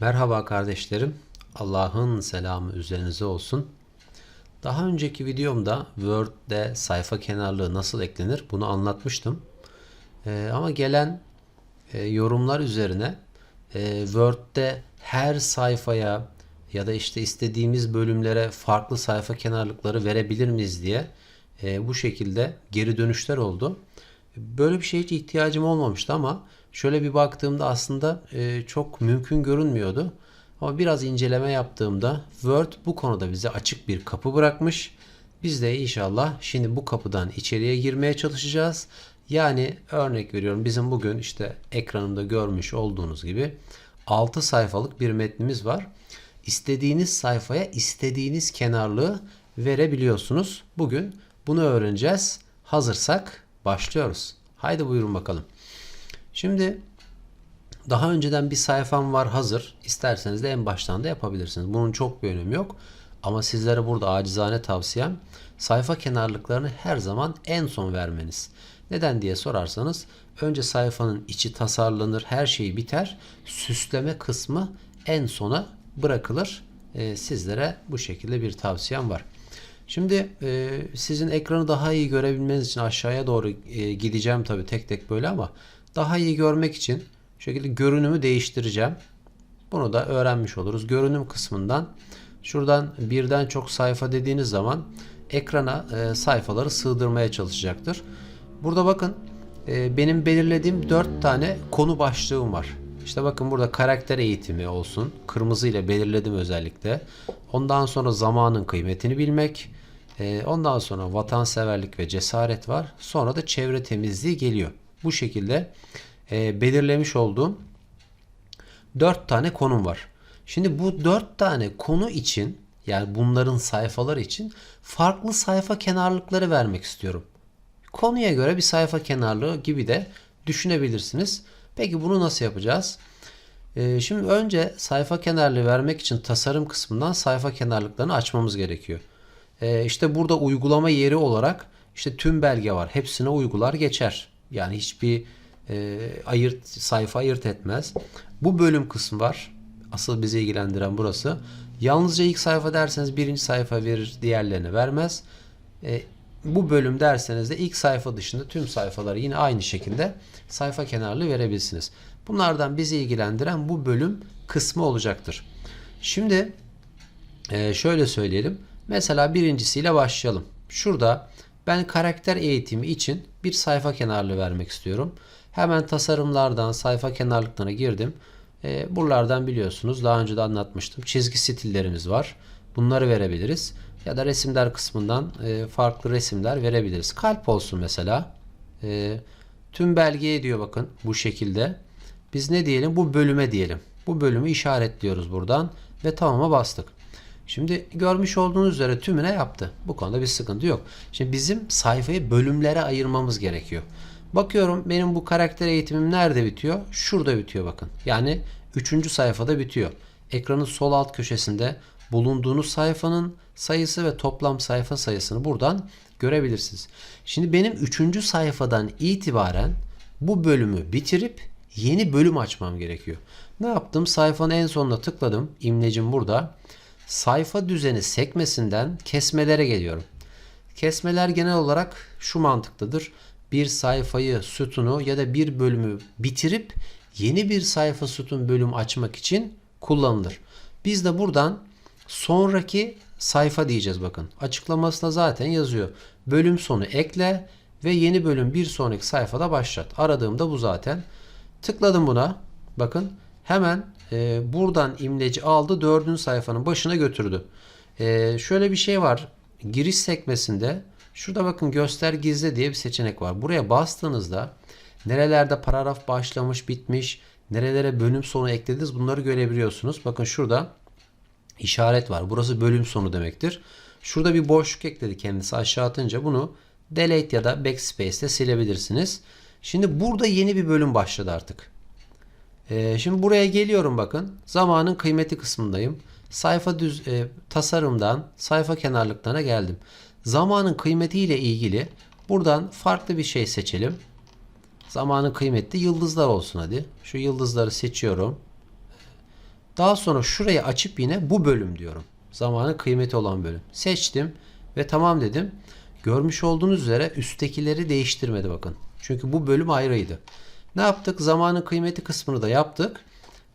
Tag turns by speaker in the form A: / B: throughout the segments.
A: Merhaba kardeşlerim. Allah'ın selamı üzerinize olsun. Daha önceki videomda Word'de sayfa kenarlığı nasıl eklenir bunu anlatmıştım. Ee, ama gelen e, yorumlar üzerine e, Word'de her sayfaya ya da işte istediğimiz bölümlere farklı sayfa kenarlıkları verebilir miyiz diye e, bu şekilde geri dönüşler oldu. Böyle bir şeye hiç ihtiyacım olmamıştı ama şöyle bir baktığımda aslında e, çok mümkün görünmüyordu. Ama biraz inceleme yaptığımda Word bu konuda bize açık bir kapı bırakmış. Biz de inşallah şimdi bu kapıdan içeriye girmeye çalışacağız. Yani örnek veriyorum bizim bugün işte ekranımda görmüş olduğunuz gibi 6 sayfalık bir metnimiz var. İstediğiniz sayfaya istediğiniz kenarlığı verebiliyorsunuz. Bugün bunu öğreneceğiz. Hazırsak başlıyoruz. Haydi buyurun bakalım. Şimdi daha önceden bir sayfam var hazır. İsterseniz de en baştan da yapabilirsiniz. Bunun çok bir önemi yok. Ama sizlere burada acizane tavsiyem sayfa kenarlıklarını her zaman en son vermeniz. Neden diye sorarsanız önce sayfanın içi tasarlanır, her şey biter. Süsleme kısmı en sona bırakılır. Ee, sizlere bu şekilde bir tavsiyem var. Şimdi e, sizin ekranı daha iyi görebilmeniz için aşağıya doğru e, gideceğim tabi tek tek böyle ama daha iyi görmek için şu şekilde görünümü değiştireceğim. Bunu da öğrenmiş oluruz. Görünüm kısmından şuradan birden çok sayfa dediğiniz zaman ekrana e, sayfaları sığdırmaya çalışacaktır. Burada bakın e, benim belirlediğim 4 tane konu başlığım var. İşte bakın burada karakter eğitimi olsun. Kırmızı ile belirledim özellikle. Ondan sonra zamanın kıymetini bilmek. E, ondan sonra vatanseverlik ve cesaret var. Sonra da çevre temizliği geliyor. Bu şekilde e, belirlemiş olduğum 4 tane konum var. Şimdi bu 4 tane konu için yani bunların sayfalar için farklı sayfa kenarlıkları vermek istiyorum. Konuya göre bir sayfa kenarlığı gibi de düşünebilirsiniz. Peki bunu nasıl yapacağız? Ee, şimdi önce sayfa kenarlığı vermek için tasarım kısmından sayfa kenarlıklarını açmamız gerekiyor. Ee, işte burada uygulama yeri olarak işte tüm belge var. Hepsine uygular geçer. Yani hiçbir e, ayırt sayfa ayırt etmez. Bu bölüm kısmı var. Asıl bizi ilgilendiren burası. Yalnızca ilk sayfa derseniz birinci sayfa verir, diğerlerini vermez. E, bu bölüm derseniz de ilk sayfa dışında tüm sayfaları yine aynı şekilde sayfa kenarlı verebilirsiniz. Bunlardan bizi ilgilendiren bu bölüm kısmı olacaktır. Şimdi e, şöyle söyleyelim. Mesela birincisiyle başlayalım. Şurada ben karakter eğitimi için bir sayfa kenarlı vermek istiyorum. Hemen tasarımlardan sayfa kenarlıklarına girdim. E, buralardan biliyorsunuz daha önce de anlatmıştım. Çizgi stillerimiz var. Bunları verebiliriz. Ya da resimler kısmından e, farklı resimler verebiliriz. Kalp olsun mesela. E, tüm belgeye diyor bakın bu şekilde. Biz ne diyelim? Bu bölüme diyelim. Bu bölümü işaretliyoruz buradan ve tamama bastık. Şimdi görmüş olduğunuz üzere tümüne yaptı. Bu konuda bir sıkıntı yok. Şimdi bizim sayfayı bölümlere ayırmamız gerekiyor. Bakıyorum benim bu karakter eğitimim nerede bitiyor? Şurada bitiyor bakın. Yani 3. sayfada bitiyor. Ekranın sol alt köşesinde bulunduğunuz sayfanın sayısı ve toplam sayfa sayısını buradan görebilirsiniz. Şimdi benim 3. sayfadan itibaren bu bölümü bitirip yeni bölüm açmam gerekiyor. Ne yaptım? Sayfanın en sonuna tıkladım. İmlecim burada. Sayfa düzeni sekmesinden kesmelere geliyorum. Kesmeler genel olarak şu mantıktadır. Bir sayfayı, sütunu ya da bir bölümü bitirip yeni bir sayfa sütun bölüm açmak için kullanılır. Biz de buradan sonraki sayfa diyeceğiz bakın. Açıklamasında zaten yazıyor. Bölüm sonu ekle ve yeni bölüm bir sonraki sayfada başlat. Aradığımda bu zaten. Tıkladım buna. Bakın hemen e, buradan imleci aldı dördüncü sayfanın başına götürdü. E, şöyle bir şey var. Giriş sekmesinde şurada bakın göster gizle diye bir seçenek var. Buraya bastığınızda nerelerde paragraf başlamış bitmiş nerelere bölüm sonu eklediniz bunları görebiliyorsunuz. Bakın şurada işaret var. Burası bölüm sonu demektir. Şurada bir boşluk ekledi kendisi aşağı atınca bunu delete ya da backspace ile silebilirsiniz. Şimdi burada yeni bir bölüm başladı artık. Ee, şimdi buraya geliyorum bakın. Zamanın kıymeti kısmındayım. Sayfa düz e, tasarımdan sayfa kenarlıklarına geldim. Zamanın kıymeti ile ilgili buradan farklı bir şey seçelim. Zamanın kıymeti yıldızlar olsun hadi. Şu yıldızları seçiyorum. Daha sonra şurayı açıp yine bu bölüm diyorum. Zamanın kıymeti olan bölüm. Seçtim ve tamam dedim. Görmüş olduğunuz üzere üsttekileri değiştirmedi bakın. Çünkü bu bölüm ayrıydı. Ne yaptık? Zamanın kıymeti kısmını da yaptık.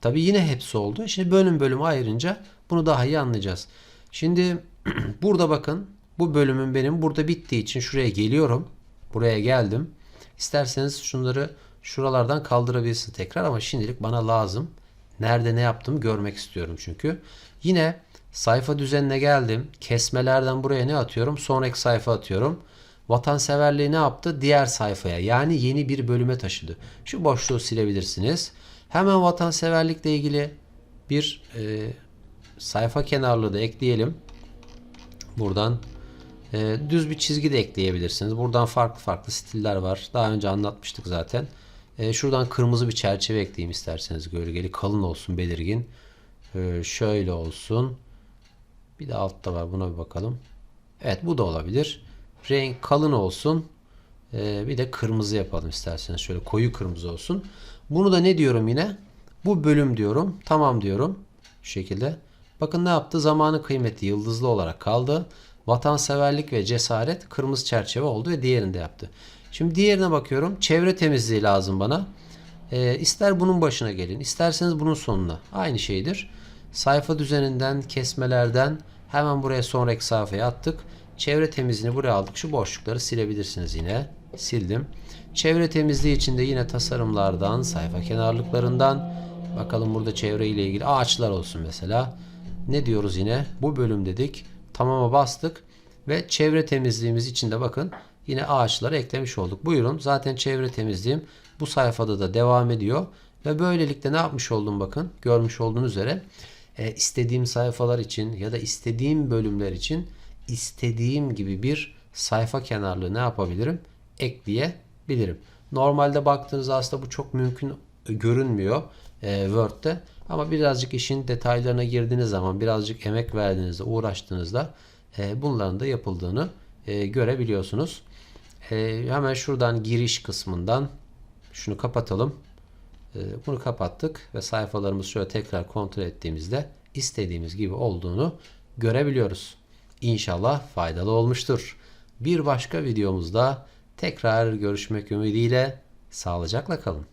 A: Tabi yine hepsi oldu. Şimdi bölüm bölüm ayırınca bunu daha iyi anlayacağız. Şimdi burada bakın bu bölümün benim burada bittiği için şuraya geliyorum. Buraya geldim. İsterseniz şunları şuralardan kaldırabilirsin tekrar ama şimdilik bana lazım. Nerede ne yaptığımı görmek istiyorum çünkü. Yine sayfa düzenine geldim. Kesmelerden buraya ne atıyorum? Sonraki sayfa atıyorum. Vatanseverliği ne yaptı? Diğer sayfaya yani yeni bir bölüme taşıdı. Şu boşluğu silebilirsiniz. Hemen vatanseverlikle ilgili bir e, sayfa kenarlığı da ekleyelim. Buradan e, düz bir çizgi de ekleyebilirsiniz. Buradan farklı farklı stiller var. Daha önce anlatmıştık zaten. E, şuradan kırmızı bir çerçeve ekleyeyim isterseniz. Gölgeli kalın olsun belirgin. E, şöyle olsun. Bir de altta var. Buna bir bakalım. Evet bu da olabilir. Renk kalın olsun. E, bir de kırmızı yapalım isterseniz. Şöyle koyu kırmızı olsun. Bunu da ne diyorum yine? Bu bölüm diyorum. Tamam diyorum. Şu şekilde. Bakın ne yaptı? Zamanı kıymeti yıldızlı olarak kaldı. Vatanseverlik ve cesaret kırmızı çerçeve oldu ve diğerini de yaptı. Şimdi diğerine bakıyorum. Çevre temizliği lazım bana. Ee, ister bunun başına gelin, isterseniz bunun sonuna. Aynı şeydir. Sayfa düzeninden, kesmelerden hemen buraya sonraki sayfaya attık. Çevre temizliğini buraya aldık. Şu boşlukları silebilirsiniz yine. Sildim. Çevre temizliği için de yine tasarımlardan, sayfa kenarlıklarından bakalım burada çevre ile ilgili ağaçlar olsun mesela. Ne diyoruz yine? Bu bölüm dedik. Tamama bastık ve çevre temizliğimiz için de bakın yine ağaçları eklemiş olduk. Buyurun zaten çevre temizliğim bu sayfada da devam ediyor. Ve böylelikle ne yapmış oldum bakın görmüş olduğunuz üzere e, istediğim sayfalar için ya da istediğim bölümler için istediğim gibi bir sayfa kenarlığı ne yapabilirim? Ekleyebilirim. Normalde baktığınızda aslında bu çok mümkün görünmüyor e, Word'de. Ama birazcık işin detaylarına girdiğiniz zaman, birazcık emek verdiğinizde, uğraştığınızda e, bunların da yapıldığını e, görebiliyorsunuz. E, hemen şuradan giriş kısmından şunu kapatalım. E, bunu kapattık ve sayfalarımızı şöyle tekrar kontrol ettiğimizde istediğimiz gibi olduğunu görebiliyoruz. İnşallah faydalı olmuştur. Bir başka videomuzda tekrar görüşmek ümidiyle sağlıcakla kalın.